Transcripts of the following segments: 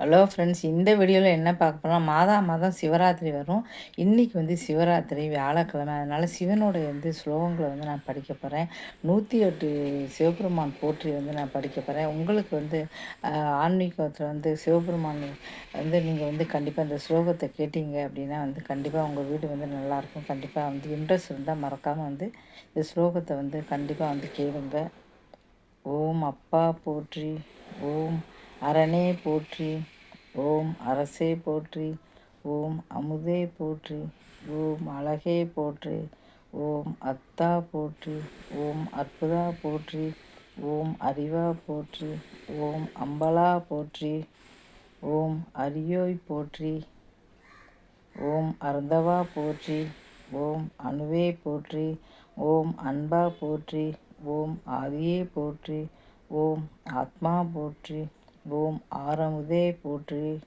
Hello friends இந்த வீடியோவில் என்ன பார்க்க போனால் மாதா மாதம் சிவராத்திரி வரும். இன்றைக்கி வந்து சிவராத்திரி வியாழக்கிழமை. அதனால் சிவனுடைய வந்து ஸ்லோகங்களை வந்து நான் படிக்க போகிறேன் நூற்றி எட்டு சிவபெருமான் போற்றி வந்து நான் படிக்க போகிறேன் உங்களுக்கு வந்து ஆன்மீகத்தில் வந்து சிவபெருமான் வந்து நீங்கள் வந்து கண்டிப்பாக இந்த ஸ்லோகத்தை கேட்டீங்க அப்படின்னா வந்து கண்டிப்பாக உங்கள் வீடு வந்து நல்லாயிருக்கும். கண்டிப்பாக வந்து இன்ட்ரெஸ்ட் இருந்தால் மறக்காமல் வந்து இந்த ஸ்லோகத்தை வந்து கண்டிப்பாக வந்து கேளுங்க. ஓம் அப்பா போற்றி. ஓம் அரணே போற்றி ஓம் அரசே போற்றி ஓம் அமுதே போற்றி ஓம் அழகே போற்றி ஓம் அத்தா போற்றி ஓம் அற்புதா போற்றி ஓம் அறிவா போற்றி ஓம் அம்பலா போற்றி ஓம் அரியோய் போற்றி ஓம் அருந்தவா போற்றி ஓம் அணுவே போற்றி ஓம் அன்பா போற்றி ஓம் ஆதியே போற்றி ஓம் ஆத்மா போற்றி ஓம் ஆரமுதே போற்றி.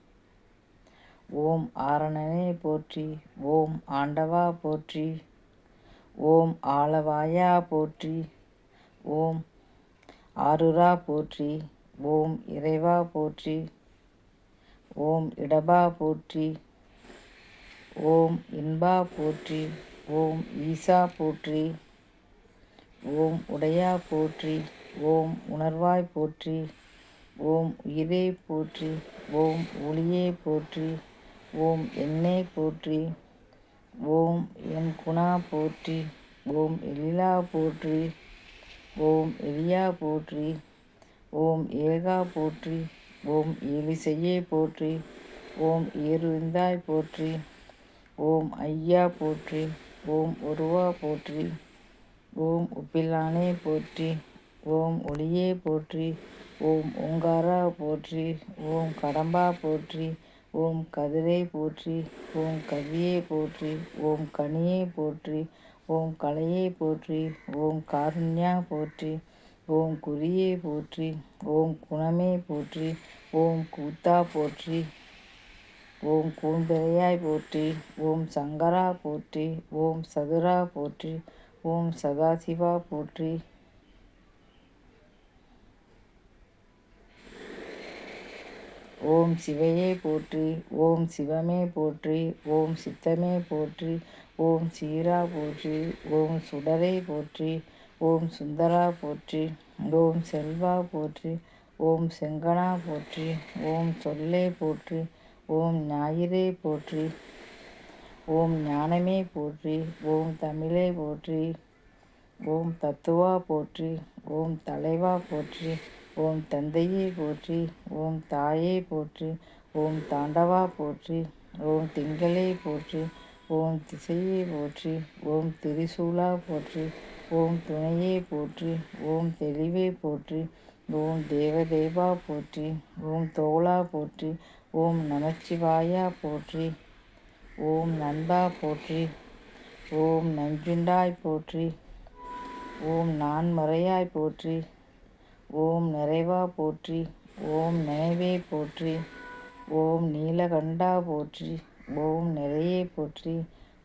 ஓம் ஆரணனே போற்றி. ஓம் ஆண்டவா போற்றி. ஓம் ஆளவாயா போற்றி. ஓம் ஆருரா போற்றி. ஓம் இறைவா போற்றி. ஓம் இடபா போற்றி. ஓம் இன்பா போற்றி. ஓம் ஈசா போற்றி. ஓம் உடையா போற்றி. ஓம் உணர்வாய் போற்றி. ஓம் உயிரே போற்றி ஓம் ஒளியே போற்றி ஓம் எண்ணே போற்றி ஓம் என் குணா போற்றி ஓம் எலிலா போற்றி ஓம் எலியா போற்றி ஓம் ஏகா போற்றி ஓம் எலிசையே போற்றி ஓம் ஏருந்தாய் போற்றி ஓம் ஐயா போற்றி ஓம் ஒருவா போற்றி ஓம் உப்பிலானே போற்றி ஓம் ஒளியே போற்றி ஓம் ஓங்காரா போற்றி ஓம் கடம்பா போற்றி ஓம் கதிரை போற்றி ஓம் கவியை போற்றி ஓம் கனியை போற்றி ஓம் கலையை போற்றி ஓம் காருண்யா போற்றி ஓம் குறியை போற்றி ஓம் குணமே போற்றி ஓம் கூத்தா போற்றி ஓம் கூந்தலையாய் போற்றி ஓம் சங்கரா போற்றி ஓம் சதுரா போற்றி ஓம் சதாசிவா போற்றி ஓம் சிவையே போற்றி ஓம் சிவமே போற்றி ஓம் சித்தமே போற்றி ஓம் சீரா போற்றி ஓம் சுடரை போற்றி ஓம் சுந்தரா போற்றி ஓம் செல்வா போற்றி ஓம் செங்கனா போற்றி ஓம் சொல்லே போற்றி ஓம் ஞாயிறே போற்றி ஓம் ஞானமே போற்றி ஓம் தமிழே போற்றி ஓம் தத்துவா போற்றி ஓம் தலைவா போற்றி ஓம் தந்தையே போற்றி ஓம் தாயே போற்றி ஓம் தாண்டவா போற்றி ஓம் திங்களே போற்றி ஓம் திசையே போற்றி ஓம் திரிசூலா போற்றி ஓம் துணையே போற்றி ஓம் தெளிவே போற்றி ஓம் தேவதேவா போற்றி ஓம் தோளா போற்றி ஓம் நமச்சிவாயா போற்றி ஓம் நண்பா போற்றி ஓம் நஞ்சுண்டாய் போற்றி ஓம் நான்மறையாய் போற்றி ஓம் நிறைவா போற்றி ஓம் நினைவே போற்றி ஓம் நீலகண்டா போற்றி ஓம் நிறையே போற்றி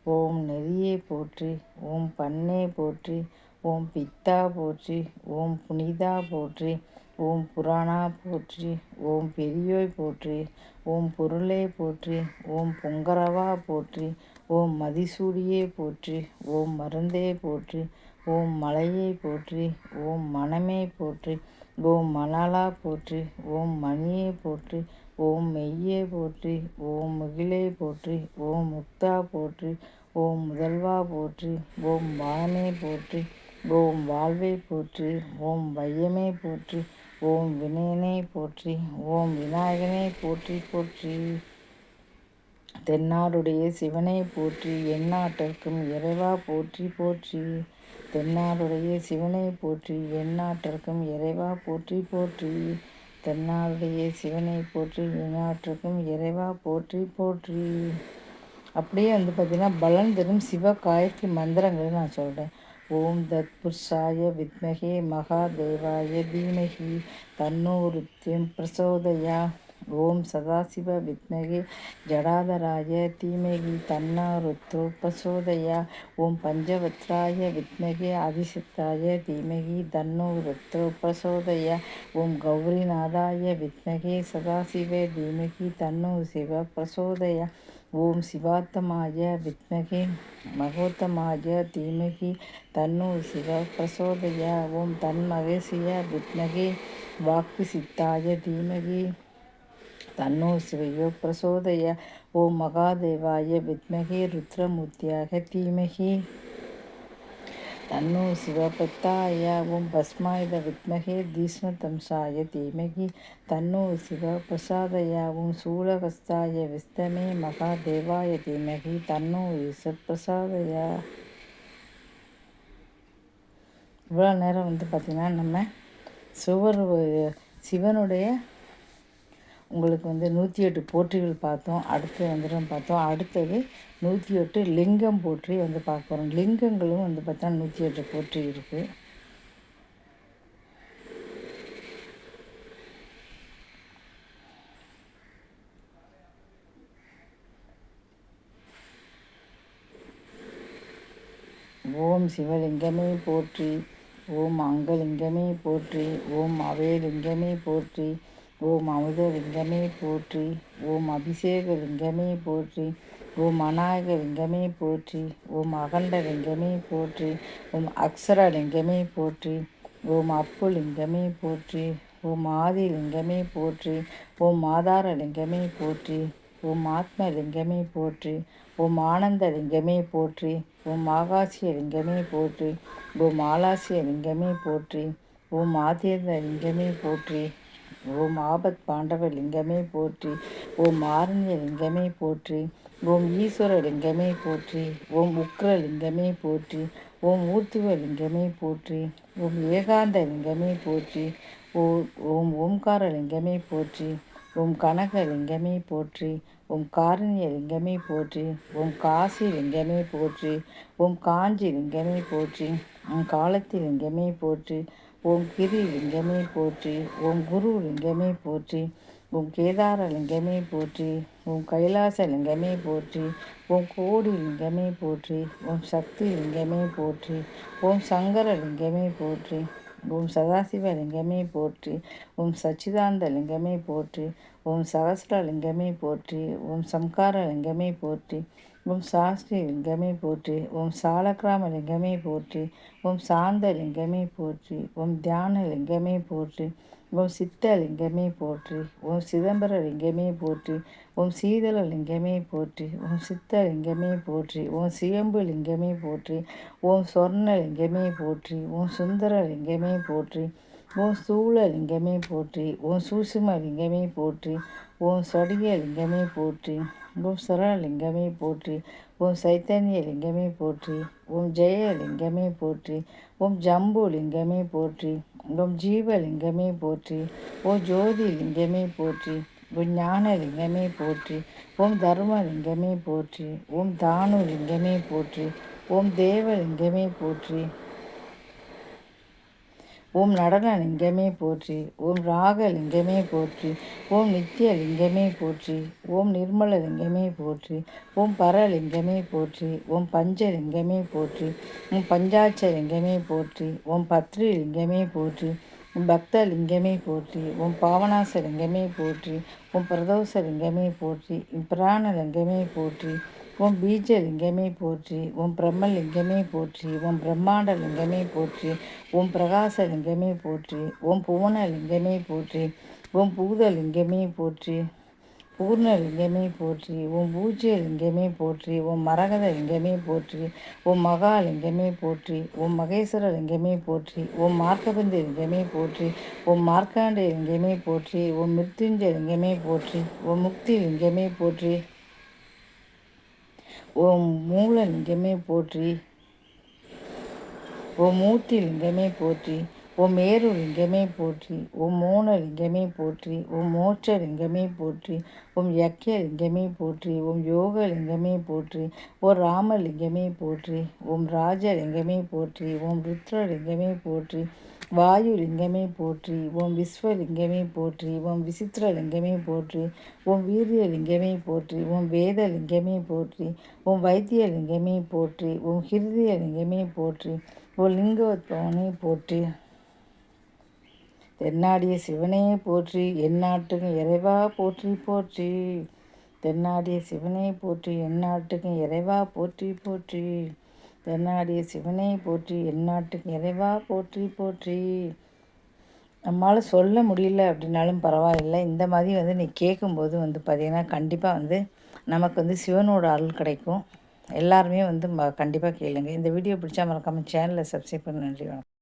ஓம் நெறியே போற்றி ஓம் பண்ணே போற்றி ஓம் பித்தா போற்றி ஓம் புனிதா போற்றி ஓம் புராணா போற்றி ஓம் பெரியோய் போற்றி ஓம் பொருளே போற்றி ஓம் பொங்கரவா போற்றி ஓம் மதிசூடியே போற்றி ஓம் மருந்தே போற்றி ஓம் மலையை போற்றி ஓம் மனமே போற்றி ஓம் மணாலா போற்றி ஓம் மணியே போற்றி ஓம் மெய்யே போற்றி ஓம் முகிலே போற்றி ஓம் முக்தா போற்றி ஓம் முதல்வா போற்றி ஓம் வானே போற்றி ஓம் வாழ்வே போற்றி ஓம் வையமே போற்றி ஓம் வினயனே போற்றி ஓம் விநாயகனே போற்றி போற்றி தென்னாடுடைய சிவனை போற்றி எந்நாட்டிற்கும் இறைவா போற்றி போற்றி தென்னாடுடைய சிவனை போற்றி எந்நாட்டிற்கும் இறைவா போற்றி போற்றி. தென்னாடுடைய சிவனை போற்றி எந்நாட்டிற்கும் இறைவா போற்றி போற்றி. அப்படியே வந்து பார்த்திங்கன்னா பலன் தரும் சிவ காயத்ரி மந்திரங்களை நான் சொல்கிறேன் ஓம் தத் புருஷாய வித்மகே மகாதேவாய தீமகி தன்னோருத்தியம் பிரசோதயா. ஓம் சதாசிவ வித்மகே. ஜடாதராய தீமகி தன்னா ருத்ரோ ஓம் பஞ்சவத்ராய வித்மகே. அதிசித்தாய தீமகி தன்னோ ருத்ரோ ஓம் கௌரிநாதாய வித்மகே. சதாசிவ தீமகி தன்னோ சிவ பிரசோதயா ஓம் சிவாத்தமாய வித்மகே. மகோத்தமாய தீமகி தன்னு சிவ பிரசோதய ஓம் தன்மகேசிய வித்மகே. வாக்கு சித்தாய தீமகி தன்னோ சிவையோ பிரசோதய ஓ மகாதேவாய வித்மகே ருத்ரமூர்த்தியாக தீமகி. தன்னோ சிவபத்தாய ஓம் பஸ்மாயுத வித்மகே தீஸ்மதம்சாய தீமகி. தன்னோ சிவ பிரசாதய ஓம் சூலகஸ்தாய விஸ்தமே மகாதேவாய தீமகி. தன்னோ ஈச பிரசாதய. இவ்வளோ நேரம் வந்து பார்த்திங்கன்னா நம்ம சுவர் சிவனுடைய உங்களுக்கு வந்து நூற்றி எட்டு போற்றிகள் பார்த்தோம் அடுத்து வந்துடும் பார்த்தோம் அடுத்தது நூற்றி எட்டு லிங்கம் போற்றி வந்து பார்க்க போகிறோம் லிங்கங்களும் வந்து பார்த்தா நூற்றி எட்டு போற்றி இருக்குது ஓம் சிவலிங்கமே போற்றி ஓம் அங்கலிங்கமே போற்றி ஓம் அவேலிங்கமே போற்றி ஓம் அமுதலிங்கமே போற்றி ஓம் அபிஷேகலிங்கமே போற்றி ஓம் அநாயக லிங்கமே போற்றி ஓம் அகண்ட லிங்கமே போற்றி ஓம் அக்ஷரலிங்கமே போற்றி ஓம் அப்புலிங்கமே போற்றி ஓம் ஆதிலிங்கமே போற்றி ஓம் ஆதாரலிங்கமே போற்றி ஓம் ஆத்மலிங்கமே போற்றி ஓம் ஆனந்தலிங்கமே போற்றி ஓம் ஆகாசிய லிங்கமே போற்றி ஓம் ஆலாசிய லிங்கமே போற்றி ஓம் ஆதீர்ந்த லிங்கமே போற்றி ஓம் ஆபத் பாண்டவ லிங்கமே போற்றி ஓம் ஆரண்ய லிங்கமே போற்றி ஓம் ஈஸ்வர லிங்கமே போற்றி ஓம் உக்ர லிங்கமே போற்றி ஓம் ஊர்த்துவ லிங்கமே போற்றி ஓம் ஏகாந்த லிங்கமே போற்றி ஓம் ஓம் ஓம்கார லிங்கமே போற்றி ஓம் கனக லிங்கமே போற்றி ஓம் காரண்ய லிங்கமே போற்றி ஓம் காசி லிங்கமே போற்றி ஓம் காஞ்சி லிங்கமே போற்றி ஓம் காலத்தி லிங்கமே போற்றி ஓம் கிரி லிங்கமே போற்றி ஓம் குரு லிங்கமே போற்றி ஓம் கேதார லிங்கமே போற்றி ஓம் கைலாச லிங்கமே போற்றி ஓம் கோடி லிங்கமே போற்றி ஓம் சக்தி லிங்கமே போற்றி ஓம் சங்கர லிங்கமே போற்றி ஓம் சதாசிவ லிங்கமே போற்றி ஓம் சச்சிதாந்த லிங்கமே போற்றி ஓம் சகசிர லிங்கமே போற்றி ஓம் சம்கார லிங்கமே போற்றி ஓம் சாஸ்திரி லிங்கமே போற்றி ஓம் சாலக்கிராம லிங்கமே போற்றி ஓம் சாந்த லிங்கமே போற்றி ஓம் தியான லிங்கமே போற்றி ஓம் சித்தலிங்கமே போற்றி ஓம் சிதம்பர லிங்கமே போற்றி ஓம் சீதள லிங்கமே போற்றி ஓம் சித்த லிங்கமே போற்றி ஓம் சியம்பு லிங்கமே போற்றி ஓம் சொர்ண லிங்கமே போற்றி ஓம் சுந்தர லிங்கமே போற்றி ஓம் சூழ லிங்கமே போற்றி ஓம் சூசும லிங்கமே போற்றி ஓம் சடிய லிங்கமே போற்றி ஓம் சரலிங்கமே போற்றி ஓம் சைத்தன்ய லிங்கமே போற்றி ஓம் ஜெயலிங்கமே போற்றி ஓம் ஜம்பு லிங்கமே போற்றி ஓம் ஜீவலிங்கமே போற்றி ஓம் ஜோதி லிங்கமே போற்றி ஓம் ஞானலிங்கமே போற்றி ஓம் தர்மலிங்கமே போற்றி ஓம் தானு லிங்கமே போற்றி ஓம் தேவலிங்கமே போற்றி ஓம் நடன லிங்கமே போற்றி ஓம் ராக லிங்கமே போற்றி ஓம் நித்திய லிங்கமே போற்றி ஓம் நிர்மல லிங்கமே போற்றி ஓம் பரலிங்கமே போற்றி ஓம் பஞ்சலிங்கமே போற்றி ஓம் பஞ்சாட்ச லிங்கமே போற்றி ஓம் பத்ரி லிங்கமே போற்றி உன் பக்த லிங்கமே போற்றி உன் பாவனாச லிங்கமே போற்றி உன் பிரதோஷ லிங்கமே போற்றி பிராண லிங்கமே போற்றி உன் பீஜலிங்கமே போற்றி ஓம் பிரம்மலிங்கமே போற்றி உன் பிரம்மாண்ட லிங்கமே போற்றி ஓம் பிரகாசலிங்கமே போற்றி ஓம் புவனலிங்கமே போற்றி உன் பூதலிங்கமே போற்றி பூர்ணலிங்கமே போற்றி ஓம் பூஜ்யலிங்கமே போற்றி உன் மரகத லிங்கமே போற்றி ஓம் மகாலிங்கமே போற்றி உன் மகேஸ்வர லிங்கமே போற்றி உன் மார்க்கபந்த லிங்கமே போற்றி உன் மார்க்காண்ட லிங்கமே போற்றி உன் மிருத்யுஞ்ச லிங்கமே போற்றி உன் முக்தி லிங்கமே போற்றி ஓம் மூல லிங்கமே போற்றி ஓம் மூர்த்தி லிங்கமே போற்றி ஓம் மேரு லிங்கமே போற்றி ஓம் மோன லிங்கமே போற்றி ஓம் மோட்ச லிங்கமே போற்றி ஓம் யக்கிய லிங்கமே போற்றி ஓம் யோக லிங்கமே போற்றி ஓம் ராமலிங்கமே போற்றி ஓம் ராஜலிங்கமே போற்றி ஓம் ருத்ரலிங்கமே போற்றி வாயு லிங்கமே போற்றி ஓம் விஸ்வலிங்கமே போற்றி ஓம் விசித்திர லிங்கமே போற்றி ஓம் வீரிய லிங்கமே போற்றி ஓம் வேத லிங்கமே போற்றி ஓம் வைத்திய லிங்கமே போற்றி ஓம் ஹிருதய லிங்கமே போற்றி ஓம் லிங்கோத்பவனே போற்றி. தென்னாடிய சிவனே போற்றி எந்நாட்டுக்கும் இறைவா போற்றி போற்றி. தென்னாடிய சிவனே போற்றி எந்நாட்டுக்கும் இறைவா போற்றி போற்றி. தென்னாடிய சிவனை போற்றி எந்நாட்டுக்கு இறைவா போற்றி போற்றி. நம்மளால் சொல்ல முடியல அப்படின்னாலும் பரவாயில்லை. இந்த மாதிரி வந்து நீ கேட்கும்போது வந்து பார்த்திங்கன்னா கண்டிப்பாக வந்து நமக்கு வந்து சிவனோட அருள் கிடைக்கும். எல்லாருமே வந்து கண்டிப்பாக கேளுங்க. இந்த வீடியோ பிடிச்சா மறக்காமல் சேனலை சப்ஸ்கிரைப் பண்ண. நன்றி வணக்கம்.